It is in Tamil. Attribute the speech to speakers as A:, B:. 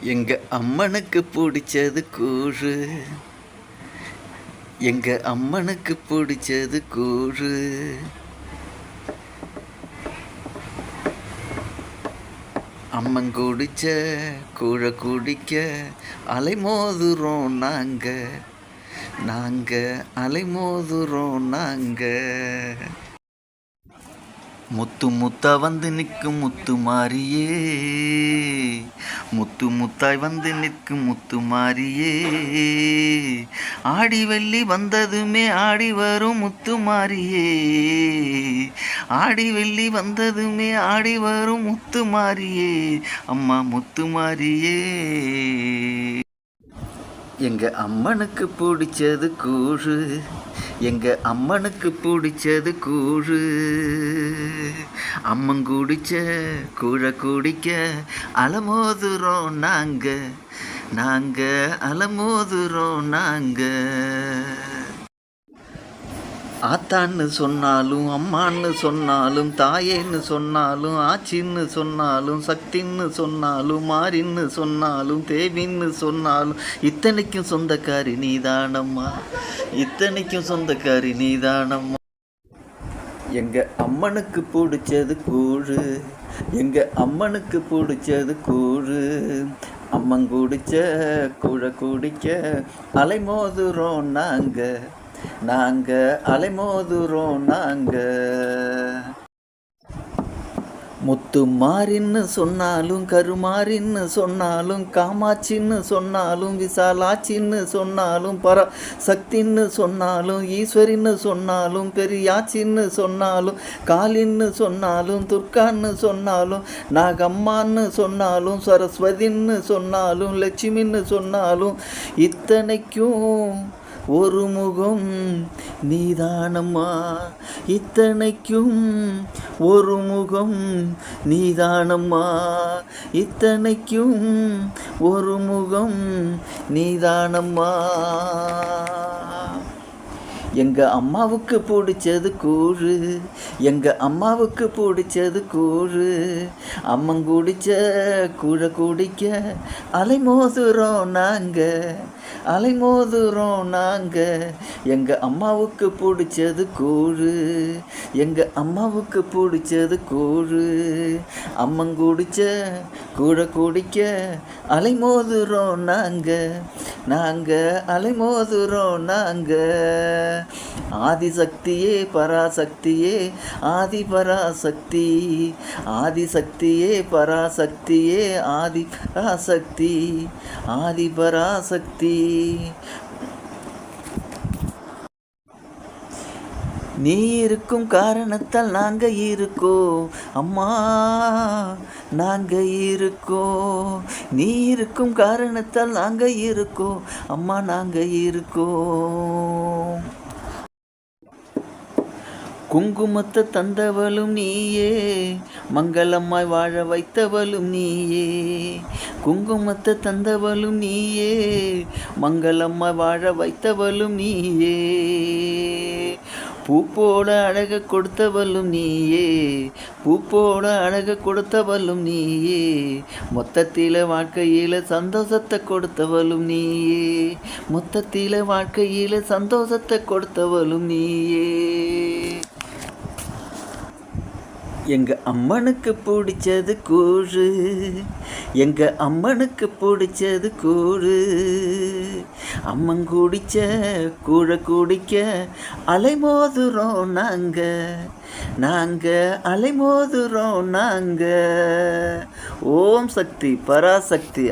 A: எங்கள் அம்மனுக்கு பிடிச்சது கூழு. எங்கள் அம்மனுக்கு பிடிச்சது கூழு. அம்மன் குடிச்ச கூழ குடிக்க அலைமோதுறோம் நாங்கள் நாங்கள் அலைமோதுறோம் நாங்கள் முத்து முத்தா வந்து நிற்கும் முத்து மாறியே. முத்து முத்தாய் வந்து நிற்கும் முத்து மாறியே. ஆடி வெள்ளி வந்ததுமே ஆடி வரும் முத்து மாறியே. ஆடி வெள்ளி வந்ததுமே ஆடி வரும் முத்து மாறியே. அம்மா முத்து மாறியே. எங்க அம்மனுக்கு பிடிச்சது கூழு. எங்க அம்மனுக்கு பிடிச்சது கூழு. அம்மன் குடிச்ச கூழ குடிக்க அலமோதுறோம் நாங்க. நாங்க அலமோதுறோம் நாங்க. ஆத்தான்னு சொன்னாலும் அம்மான்னு சொன்னாலும் தாயேன்னு சொன்னாலும் ஆச்சின்னு சொன்னாலும் சக்தின்னு சொன்னாலும் மாறின்னு சொன்னாலும் தேவின்னு சொன்னாலும் இத்தனைக்கும் சொந்தக்காரி நீதானம்மா. இத்தனைக்கும் சொந்தக்காரி நீதானம்மா. எங்கள் அம்மனுக்கு பிடிச்சது கூழு எங்கள் அம்மனுக்கு பிடிச்சது கூழு. அம்மன் குடிச்ச கூழ குடிக்க அலைமோதுறோம் நாங்கள் நாங்கள் அலைமோதுறோம் நாங்கள் முத்து மாறின்னு சொன்னாலும் கருமாறின்னு சொன்னாலும் காமாட்சின்னு சொன்னாலும் விசாலாட்சின்னு சொன்னாலும் பர சக்தின்னு சொன்னாலும் ஈஸ்வரின்னு சொன்னாலும் பெரியாச்சின்னு சொன்னாலும் காளின்னு சொன்னாலும் துர்கான்னு சொன்னாலும் நாகம்மான்னு சொன்னாலும் சரஸ்வதின்னு சொன்னாலும் லட்சுமின்னு சொன்னாலும் இத்தனைக்கும் ஒரு முகம் நீதானம்மா. இத்தனைக்கும் ஒரு முகம் நீதானம்மா. இத்தனைக்கும் ஒரு முகம் நீதானம்மா. எங்கள் அம்மாவுக்கு பிடிச்சது கூழு எங்கள் அம்மாவுக்கு பிடிச்சது கூழு. அம்மன் குடிச்ச கூழ குடிக்க அலைமோதுறோம் நாங்கள் அலைமோதுறோம் நாங்கள் எங்கள் அம்மாவுக்கு பிடிச்சது கூழு எங்கள் அம்மாவுக்கு பிடிச்சது கூழு. அம்மன் குடிச்ச கூழ குடிக்க அலைமோதுறோம் நாங்கள் நாங்கள் அலைமோதுறோம் நாங்கள் ஆதிசக்தியே பராசக்தியே ஆதி பராசக்தி. ஆதிசக்தியே பராசக்தியே ஆதி பராசக்தி. ஆதி பராசக்தி. நீ இருக்கும் காரணத்தால் நாங்க இருக்கோம். அம்மா நாங்க இருக்கோம். நீ இருக்கும் காரணத்தால் நாங்க இருக்கோம். அம்மா நாங்க இருக்கோம். குங்குமத்தை தந்தவளும் நீயே மங்களம்மாய் வாழ வைத்தவளும் நீயே. குங்குமத்தை தந்தவளும் நீயே மங்களம்மாய் வாழ வைத்தவளும் நீயே. பூ பூப்போட அழக கொடுத்தவளும் நீயே பூ பூப்போட அழக கொடுத்தவளும் நீயே மொத்தத்தில வாழ்க்கையில சந்தோஷத்தை கொடுத்தவளும் நீயே மொத்தத்தில வாழ்க்கையில சந்தோஷத்தை கொடுத்தவளும் நீயே. எங்கள் அம்மனுக்கு பிடிச்சது கூழு. எங்கள் அம்மனுக்கு பிடிச்சது கூழு. அம்மன் குடிச்ச கூழ குடிக்க அலைமோதுறோம் நாங்கள் நாங்கள் அலைமோதுறோம் நாங்கள் ஓம் சக்தி பராசக்தி.